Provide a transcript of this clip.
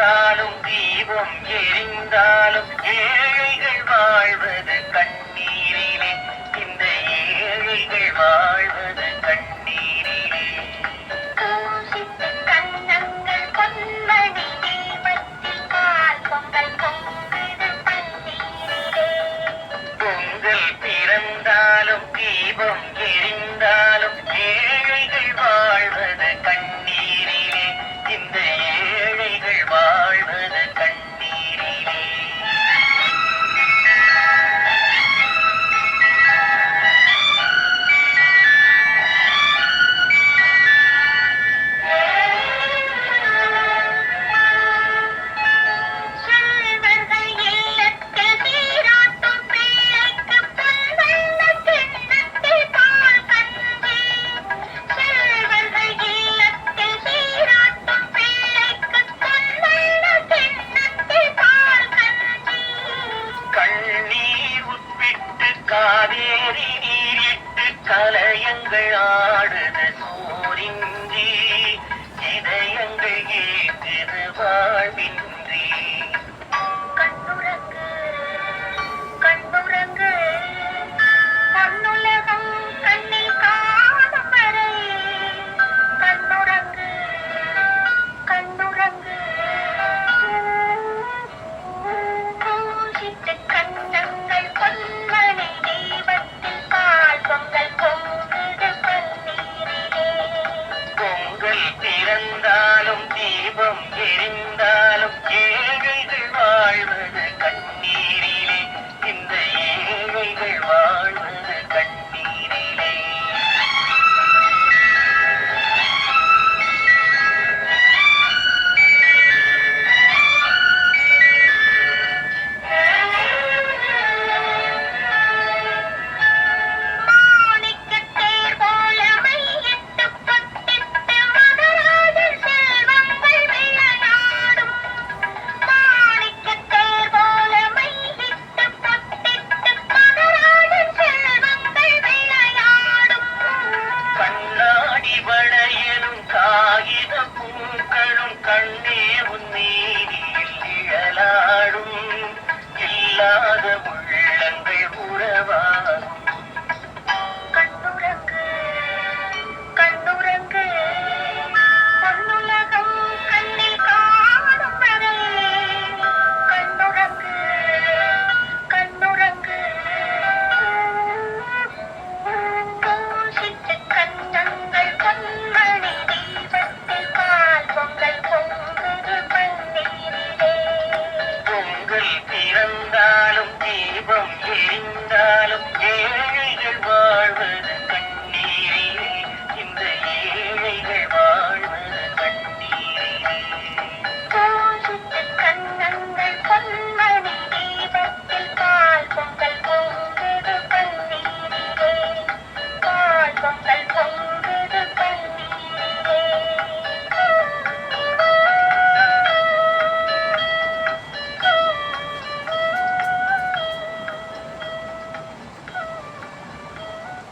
வந்தாலும் தீபம் எரிந்தாலும் ஏழைகள் வாழ்வது கண்ணீரிலே. இந்த ஏழைகள் வாழ்வது கண்ணீரிலே. கண்ணங்கள் பொன்மணி தீபத்தில் கால் பொங்கல் பொங்குது தண்ணீரிலே பொங்கல் பிறந்தாலும் தீபம் எரிந்தாலும் ஏழைகள் வாழ்வது கண் கலயங்கள் ஆடுது சூரின்றி இதயங்கள் ஏற்குது வாழ்வின்றி